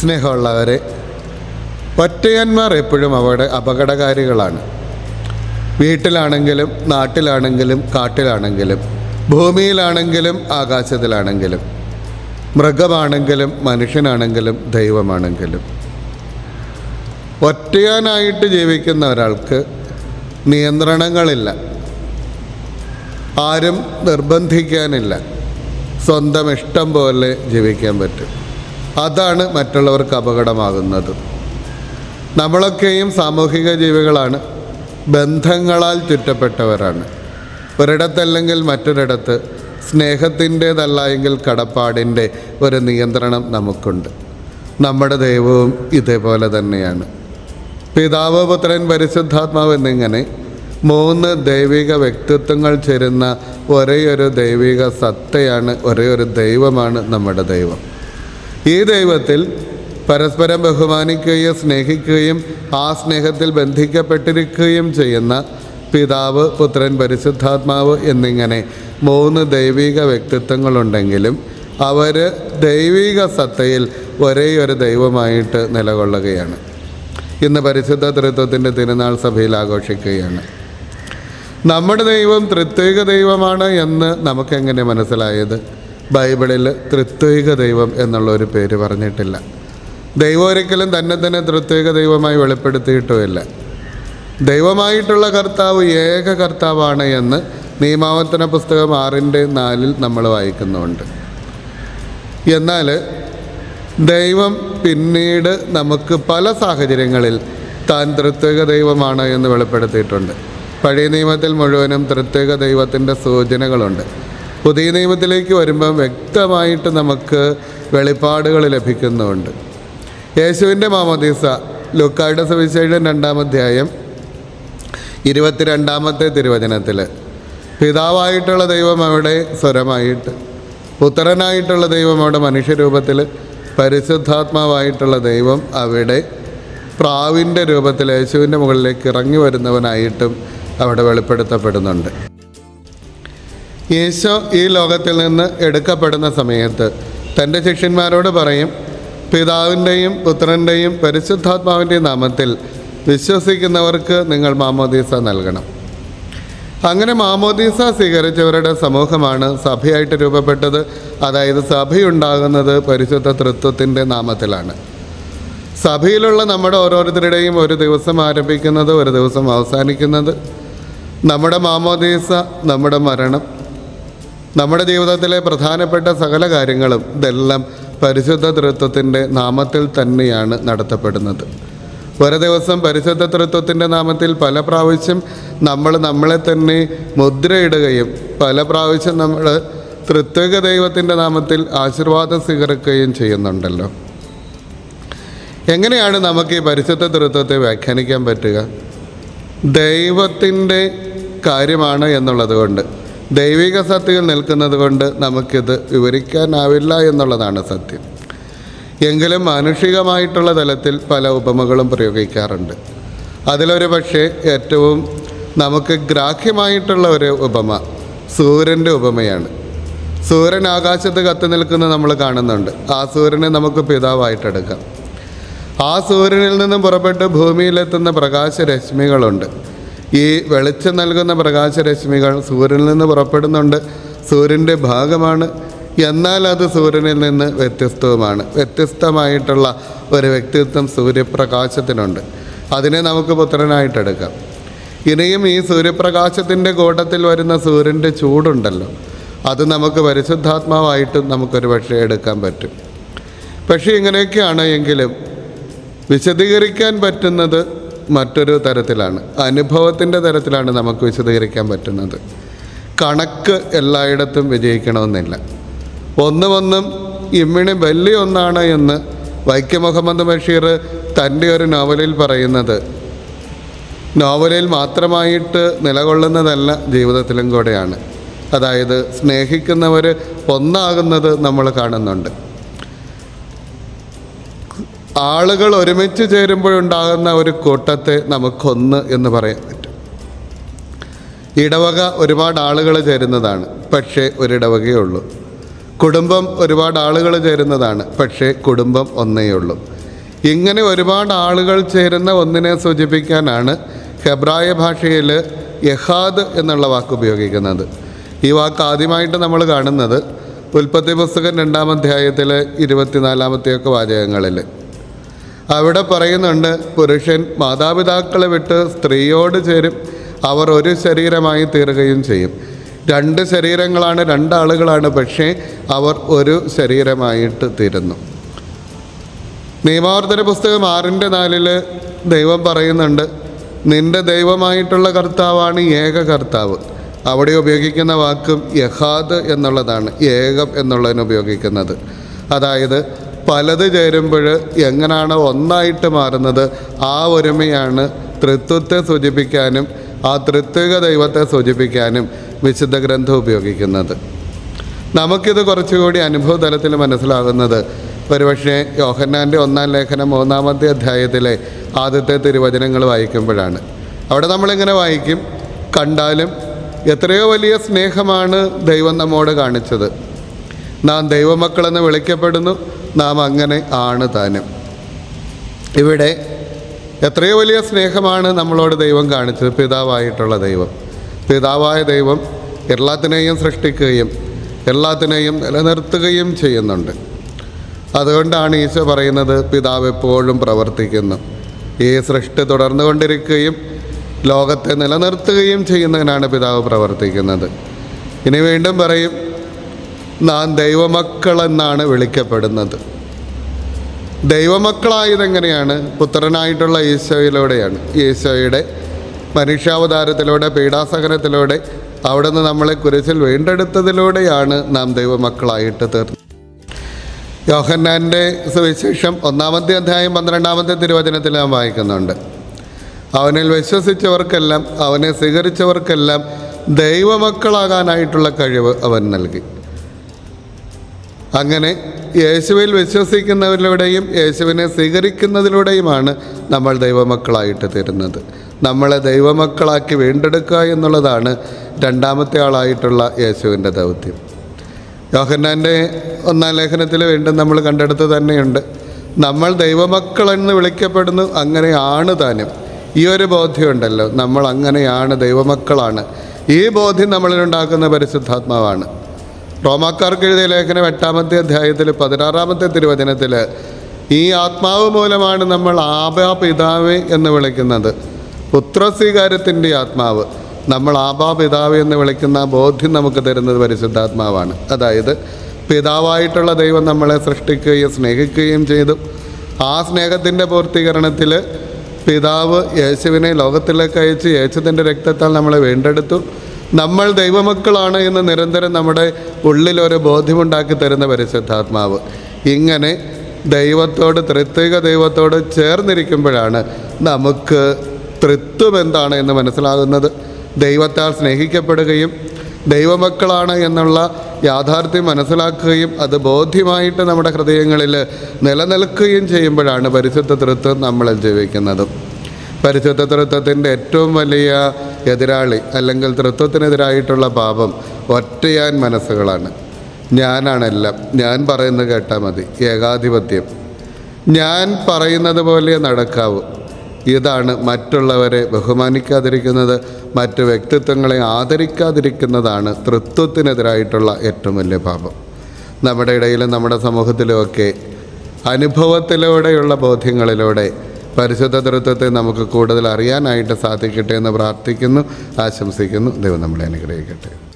സ്നേഹമുള്ളവരെ ഒറ്റയന്മാർ എപ്പോഴും അവിടെ അപകടകാരികളാണ്. വീട്ടിലാണെങ്കിലും നാട്ടിലാണെങ്കിലും കാട്ടിലാണെങ്കിലും ഭൂമിയിലാണെങ്കിലും ആകാശത്തിലാണെങ്കിലും മൃഗമാണെങ്കിലും മനുഷ്യനാണെങ്കിലും ദൈവമാണെങ്കിലും. ഒറ്റയാനായിട്ട് ജീവിക്കുന്ന ഒരാൾക്ക് നിയന്ത്രണങ്ങളില്ല. ആരും നിർബന്ധിക്കാനില്ല. സ്വന്തം ഇഷ്ടം പോലെ ജീവിക്കാൻ പറ്റും. അതാണ് മറ്റുള്ളവർക്ക് അപകടമാകുന്നത്. നമ്മളൊക്കെയും സാമൂഹിക ജീവികളാണ്. ബന്ധങ്ങളാൽ ചുറ്റപ്പെട്ടവരാണ്. ഒരിടത്തല്ലെങ്കിൽ മറ്റൊരിടത്ത് സ്നേഹത്തിന്റേതല്ല എങ്കിൽ കടപ്പാടിന്റെ ഒരു നിയന്ത്രണം നമുക്കുണ്ട്. നമ്മുടെ ദൈവവും ഇതേപോലെ തന്നെയാണ്. പിതാവ് പുത്രൻ പരിശുദ്ധാത്മാവ് എന്നിങ്ങനെ മൂന്ന് ദൈവിക വ്യക്തിത്വങ്ങൾ ചേരുന്ന ഒരേയൊരു ദൈവിക സത്തയാണ് ഒരേയൊരു ദൈവമാണ് നമ്മുടെ ദൈവം. ഈ ദൈവത്തിൽ പരസ്പരം ബഹുമാനിക്കുകയും സ്നേഹിക്കുകയും ആ സ്നേഹത്തിൽ ബന്ധിക്കപ്പെട്ടിരിക്കുകയും ചെയ്യുന്ന പിതാവ് പുത്രൻ പരിശുദ്ധാത്മാവ് എന്നിങ്ങനെ മൂന്ന് ദൈവിക വ്യക്തിത്വങ്ങളുണ്ടെങ്കിലും അവർ ദൈവിക സത്തയിൽ ഒരേ ഒരു ദൈവമായിട്ട് നിലകൊള്ളുകയാണ്. ഇന്ന് പരിശുദ്ധ തൃത്വത്തിന്റെ തിരുനാൾ സഭയിൽ ആഘോഷിക്കുകയാണ്. നമ്മുടെ ദൈവം ത്രിത്വിക ദൈവമാണ് എന്ന് നമുക്കെങ്ങനെ മനസ്സിലായത്? ബൈബിളിൽ തൃത്വിക ദൈവം എന്നുള്ള ഒരു പേര് പറഞ്ഞിട്ടില്ല. ദൈവം ഒരിക്കലും തന്നെ തന്നെ തൃത്വിക ദൈവമായി വെളിപ്പെടുത്തിയിട്ടുമില്ല. ദൈവമായിട്ടുള്ള കർത്താവ് ഏക കർത്താവാണ് എന്ന് നിയമാവർത്തന പുസ്തകം ആറിന്റെ നാലിൽ നമ്മൾ വായിക്കുന്നുണ്ട്. എന്നാൽ ദൈവം പിന്നീട് നമുക്ക് പല സാഹചര്യങ്ങളിൽ താൻ തൃത്വിക ദൈവമാണ് എന്ന് വെളിപ്പെടുത്തിയിട്ടുണ്ട്. പഴയ നിയമത്തിൽ മുഴുവനും തൃത്വിക ദൈവത്തിന്റെ സൂചനകളുണ്ട്. പുതിയ നിയമത്തിലേക്ക് വരുമ്പം വ്യക്തമായിട്ട് നമുക്ക് വെളിപ്പാടുകൾ ലഭിക്കുന്നുണ്ട്. യേശുവിന്റെ മാമോദീസ ലുക്കായുടെ സുവിശേഷം രണ്ടാം അധ്യായം ഇരുപത്തിരണ്ടാമത്തെ തിരുവചനത്തിൽ പിതാവായിട്ടുള്ള ദൈവം അവിടെ സ്വരമായിട്ട് പുത്രനായിട്ടുള്ള ദൈവം അവിടെ മനുഷ്യരൂപത്തിൽ പരിശുദ്ധാത്മാവായിട്ടുള്ള ദൈവം അവിടെ പ്രാവിന്റെ രൂപത്തിൽ യേശുവിന്റെ മുകളിലേക്ക് ഇറങ്ങി വരുന്നവനായിട്ടും അവിടെ വെളിപ്പെടുത്തപ്പെടുന്നുണ്ട്. യേശോ ഈ ലോകത്തിൽ നിന്ന് എടുക്കപ്പെടുന്ന സമയത്ത് തന്റെ ശിഷ്യന്മാരോട് പറയും പിതാവിന്റെയും പുത്രന്റെയും പരിശുദ്ധാത്മാവിന്റെയും നാമത്തിൽ വിശ്വസിക്കുന്നവർക്ക് നിങ്ങൾ മാമോദീസ നൽകണം. അങ്ങനെ മാമോദീസ സ്വീകരിച്ചവരുടെ സമൂഹമാണ് സഭയായിട്ട് രൂപപ്പെട്ടത്. അതായത് സഭയുണ്ടാകുന്നത് പരിശുദ്ധ തൃത്വത്തിന്റെ നാമത്തിലാണ്. സഭയിലുള്ള നമ്മുടെ ഓരോരുത്തരുടെയും ഒരു ദിവസം ആരംഭിക്കുന്നത് ഒരു ദിവസം അവസാനിക്കുന്നത് നമ്മുടെ മാമോദീസ നമ്മുടെ മരണം നമ്മുടെ ജീവിതത്തിലെ പ്രധാനപ്പെട്ട സകല കാര്യങ്ങളും ഇതെല്ലാം പരിശുദ്ധ തൃത്വത്തിന്റെ നാമത്തിൽ തന്നെയാണ് നടത്തപ്പെടുന്നത്. ഒരു ദിവസം പരിശുദ്ധ തൃത്വത്തിന്റെ നാമത്തിൽ പല പ്രാവശ്യം നമ്മൾ നമ്മളെ തന്നെ മുദ്രയിടുകയും പല പ്രാവശ്യം നമ്മൾ തൃത്വിക ദൈവത്തിന്റെ നാമത്തിൽ ആശീർവാദം സ്വീകരിക്കുകയും ചെയ്യുന്നുണ്ടല്ലോ. എങ്ങനെയാണ് നമുക്ക് ഈ പരിശുദ്ധ തൃത്വത്തെ വ്യാഖ്യാനിക്കാൻ പറ്റുക? ദൈവത്തിന്റെ കാര്യമാണ് എന്നുള്ളത് കൊണ്ട്. ദൈവിക സത്യകൾ നിൽക്കുന്നത് കൊണ്ട് നമുക്കിത് വിവരിക്കാനാവില്ല എന്നുള്ളതാണ് സത്യം. എങ്കിലും മാനുഷികമായിട്ടുള്ള തലത്തിൽ പല ഉപമകളും പ്രയോഗിക്കാറുണ്ട്. അതിലൊരു പക്ഷേ ഏറ്റവും നമുക്ക് ഗ്രാഹ്യമായിട്ടുള്ള ഒരു ഉപമ സൂര്യന്റെ ഉപമയാണ്. സൂര്യൻ ആകാശത്ത് കത്തി നിൽക്കുന്നത് നമ്മൾ കാണുന്നുണ്ട്. ആ സൂര്യനെ നമുക്ക് പിതാവായിട്ടെടുക്കാം ആ സൂര്യനിൽ നിന്നും പുറപ്പെട്ട് ഭൂമിയിലെത്തുന്ന പ്രകാശരശ്മികളുണ്ട്. ഈ വെളിച്ചം നൽകുന്ന പ്രകാശരശ്മികൾ സൂര്യനിൽ നിന്ന് പുറപ്പെടുന്നുണ്ട്. സൂര്യന്റെ ഭാഗമാണ്. എന്നാൽ അത് സൂര്യനിൽ നിന്ന് വ്യത്യസ്തവുമാണ്. വ്യത്യസ്തമായിട്ടുള്ള ഒരു വ്യക്തിത്വം സൂര്യപ്രകാശത്തിനുണ്ട്. അതിനെ നമുക്ക് പുത്രനായിട്ടെടുക്കാം ഇനിയും ഈ സൂര്യപ്രകാശത്തിന്റെ കൂട്ടത്തിൽ വരുന്ന സൂര്യന്റെ ചൂടുണ്ടല്ലോ. അത് നമുക്ക് പരിശുദ്ധാത്മാവായിട്ടും നമുക്കൊരു പക്ഷേ എടുക്കാൻ പറ്റും. പക്ഷേ ഇങ്ങനെയൊക്കെയാണ് എങ്കിലും വിശദീകരിക്കാൻ പറ്റുന്നത് മറ്റൊരു തരത്തിലാണ്. അനുഭവത്തിന്റെ തരത്തിലാണ് നമുക്ക് വിശദീകരിക്കാൻ പറ്റുന്നത്. കണക്ക് എല്ലായിടത്തും വിജയിക്കണമെന്നില്ല. ഒന്നും ഒന്നും ഇമ്മിണി വലിയ ഒന്നാണ് എന്ന് വൈക്കം മുഹമ്മദ് ബഷീർ തന്റെ ഒരു നോവലിൽ പറയുന്നത്. നോവലിൽ മാത്രമായിട്ട് നിലകൊള്ളുന്നതല്ല ജീവിതത്തിലും കൂടെയാണ്. അതായത് സ്നേഹിക്കുന്നവർ ഒന്നാകുന്നത് നമ്മൾ കാണുന്നുണ്ട്. ആളുകൾ ഒരുമിച്ച് ചേരുമ്പോഴുണ്ടാകുന്ന ഒരു കൂട്ടത്തെ നമുക്കൊന്ന് എന്ന് പറയാൻ പറ്റും. ഇടവക ഒരുപാട് ആളുകൾ ചേരുന്നതാണ് പക്ഷേ ഒരിടവകയേ ഉള്ളൂ. കുടുംബം ഒരുപാട് ആളുകൾ ചേരുന്നതാണ് പക്ഷേ കുടുംബം ഒന്നേ ഉള്ളൂ. ഇങ്ങനെ ഒരുപാട് ആളുകൾ ചേരുന്ന ഒന്നിനെ സൂചിപ്പിക്കാനാണ് ഹെബ്രായ ഭാഷയിൽ യഹാദ് എന്നുള്ള വാക്ക് ഉപയോഗിക്കുന്നത്. ഈ വാക്ക് ആദ്യമായിട്ട് നമ്മൾ കാണുന്നത് ഉൽപ്പത്തി പുസ്തകം രണ്ടാം അധ്യായത്തിലെ ഇരുപത്തിനാലാമത്തെയൊക്കെ വാചകങ്ങളിൽ. അവിടെ പറയുന്നുണ്ട് പുരുഷൻ മാതാപിതാക്കളെ വിട്ട് സ്ത്രീയോട് ചേരും അവർ ഒരു ശരീരമായി തീരുകയും ചെയ്യും. രണ്ട് ശരീരങ്ങളാണ് രണ്ടാളുകളാണ് പക്ഷേ അവർ ഒരു ശരീരമായിട്ട് തീരുന്നു. നിയമാവർത്തന പുസ്തകം ആറിന്റെ നാലിൽ ദൈവം പറയുന്നുണ്ട് നിന്റെ ദൈവമായിട്ടുള്ള കർത്താവാണ് ഏക കർത്താവ്. അവിടെ ഉപയോഗിക്കുന്ന വാക്കും യഹാദ് എന്നുള്ളതാണ് ഏകം എന്നുള്ളതിന് ഉപയോഗിക്കുന്നത്. അതായത് പലത് ചേരുമ്പോൾ എങ്ങനെയാണ് ഒന്നായിട്ട് മാറുന്നത് ആ ഒരുമയാണ് തൃത്വത്തെ സൂചിപ്പിക്കാനും ആ തൃത്വിക ദൈവത്തെ സൂചിപ്പിക്കാനും വിശുദ്ധ ഗ്രന്ഥം ഉപയോഗിക്കുന്നത്. നമുക്കിത് കുറച്ചുകൂടി അനുഭവ തലത്തിൽ മനസ്സിലാകുന്നത്. ഒരുപക്ഷെ യോഹന്നാന്റെ ഒന്നാം ലേഖനം മൂന്നാമത്തെ അധ്യായത്തിലെ ആദ്യത്തെ തിരുവചനങ്ങൾ വായിക്കുമ്പോഴാണ്. അവിടെ നമ്മളിങ്ങനെ വായിക്കും കണ്ടാലും എത്രയോ വലിയ സ്നേഹമാണ് ദൈവം നമ്മോട് കാണിച്ചത്. നാം ദൈവമക്കളെന്ന് വിളിക്കപ്പെടുന്നു നാം അങ്ങനെ ആണ് താനും. ഇവിടെ എത്രയോ വലിയ സ്നേഹമാണ് നമ്മളോട് ദൈവം കാണിച്ചത്. പിതാവായിട്ടുള്ള ദൈവം. പിതാവായ ദൈവം എല്ലാത്തിനെയും സൃഷ്ടിക്കുകയും എല്ലാത്തിനെയും നിലനിർത്തുകയും ചെയ്യുന്നുണ്ട്. അതുകൊണ്ടാണ് ഈശോ പറയുന്നത് പിതാവ് എപ്പോഴും പ്രവർത്തിക്കുന്നു. ഈ സൃഷ്ടി തുടർന്നു കൊണ്ടിരിക്കുകയും ലോകത്തെ നിലനിർത്തുകയും ചെയ്യുന്നതിനാണ് പിതാവ് പ്രവർത്തിക്കുന്നത്. ഇനി വീണ്ടും പറയും നാം ദൈവമക്കളെന്നാണ് വിളിക്കപ്പെടുന്നത്. ദൈവമക്കളായതെങ്ങനെയാണ് പുത്രനായിട്ടുള്ള ഈശോയിലൂടെയാണ്. ഈശോയുടെ മനുഷ്യാവതാരത്തിലൂടെ പീഡാസഹനത്തിലൂടെ അവിടുന്ന് നമ്മളെ കുരിശിൽ വീണ്ടെടുത്തതിലൂടെയാണ് നാം ദൈവമക്കളായിട്ട് തീർന്നത്. യോഹന്നാന്റെ സുവിശേഷം ഒന്നാമത്തെ അധ്യായം പന്ത്രണ്ടാമത്തെ തിരുവചനത്തിൽ നാം വായിക്കുന്നുണ്ട്. അവനിൽ വിശ്വസിച്ചവർക്കെല്ലാം അവനെ സ്വീകരിച്ചവർക്കെല്ലാം ദൈവമക്കളാകാനായിട്ടുള്ള കഴിവ് അവൻ നൽകി. അങ്ങനെ യേശുവിൽ വിശ്വസിക്കുന്നവരിലൂടെയും യേശുവിനെ സ്വീകരിക്കുന്നതിലൂടെയുമാണ് നമ്മൾ ദൈവമക്കളായിട്ട് തീരുന്നത്. നമ്മളെ ദൈവമക്കളാക്കി വീണ്ടെടുക്കുക എന്നുള്ളതാണ് രണ്ടാമത്തെ ആളായിട്ടുള്ള യേശുവിന്റെ ദൗത്യം. യോഹന്നാന്റെ ഒന്നാം ലേഖനത്തിൽ വീണ്ടും നമ്മൾ കണ്ടെടുത്ത് തന്നെയുണ്ട് നമ്മൾ ദൈവമക്കളെന്ന് വിളിക്കപ്പെടുന്നു അങ്ങനെയാണ് താനും. ഈ ഒരു ബോധ്യമുണ്ടല്ലോ നമ്മൾ അങ്ങനെയാണ് ദൈവമക്കളാണ്. ഈ ബോധ്യം നമ്മളിലുണ്ടാക്കുന്ന പരിശുദ്ധാത്മാവാണ്. റോമാക്കാർക്ക് എഴുതിയ ലേഖനം എട്ടാമത്തെ അധ്യായത്തിൽ പതിനാറാമത്തെ തിരുവചനത്തിൽ ഈ ആത്മാവ് മൂലമാണ് നമ്മൾ ആബാ പിതാവേ എന്ന് വിളിക്കുന്നത്. പുത്രസ്വീകാരത്തിന്റെ ആത്മാവ്. നമ്മൾ ആബാ പിതാവ് എന്ന് വിളിക്കുന്ന ബോധ്യം നമുക്ക് തരുന്നത് പരിശുദ്ധാത്മാവാണ്. അതായത് പിതാവായിട്ടുള്ള ദൈവം നമ്മളെ സൃഷ്ടിക്കുകയും സ്നേഹിക്കുകയും ചെയ്തു. ആ സ്നേഹത്തിന്റെ പൂർത്തീകരണത്തിൽ പിതാവ് യേശുവിനെ ലോകത്തിലേക്ക് അയച്ച് യേശുവിന്റെ രക്തത്താൽ നമ്മളെ വീണ്ടെടുത്തു. നമ്മൾ ദൈവമക്കളാണ് എന്ന് നിരന്തരം നമ്മുടെ ഉള്ളിലൊരു ബോധ്യമുണ്ടാക്കി തരുന്ന പരിശുദ്ധാത്മാവ്. ഇങ്ങനെ ദൈവത്തോട് ത്രിത്വിക ദൈവത്തോട് ചേർന്നിരിക്കുമ്പോഴാണ് നമുക്ക് തൃത്വം എന്താണ് എന്ന് മനസ്സിലാകുന്നത്. ദൈവത്താൽ സ്നേഹിക്കപ്പെടുകയും ദൈവമക്കളാണ് എന്നുള്ള യാഥാർത്ഥ്യം മനസ്സിലാക്കുകയും അത് ബോധ്യമായിട്ട് നമ്മുടെ ഹൃദയങ്ങളിൽ നിലനിൽക്കുകയും ചെയ്യുമ്പോഴാണ് പരിശുദ്ധ തൃത്വം നമ്മളിൽ ജീവിക്കുന്നതും. പരിശുദ്ധ തൃത്വത്തിന്റെ ഏറ്റവും വലിയ എതിരാളി അല്ലെങ്കിൽ തൃത്വത്തിനെതിരായിട്ടുള്ള പാപം ഒറ്റയാൻ മനസ്സുകളാണ്. ഞാനാണെല്ലാം ഞാൻ പറയുന്നത് കേട്ടാൽ മതി. ഏകാധിപത്യം. ഞാൻ പറയുന്നത് പോലെ നടക്കാവൂ. ഇതാണ് മറ്റുള്ളവരെ ബഹുമാനിക്കാതിരിക്കുന്നത് മറ്റു വ്യക്തിത്വങ്ങളെ ആദരിക്കാതിരിക്കുന്നതാണ് തൃത്വത്തിനെതിരായിട്ടുള്ള ഏറ്റവും വലിയ പാപം. നമ്മുടെ ഇടയിലും നമ്മുടെ സമൂഹത്തിലുമൊക്കെ അനുഭവത്തിലൂടെയുള്ള ബോധ്യങ്ങളിലൂടെ പരിശുദ്ധ തൃത്വത്തെ നമുക്ക് കൂടുതൽ അറിയാനായിട്ട് സാധിക്കട്ടെ എന്ന് പ്രാർത്ഥിക്കുന്നു ആശംസിക്കുന്നു. ദൈവം നമ്മളെ അനുഗ്രഹിക്കട്ടെ.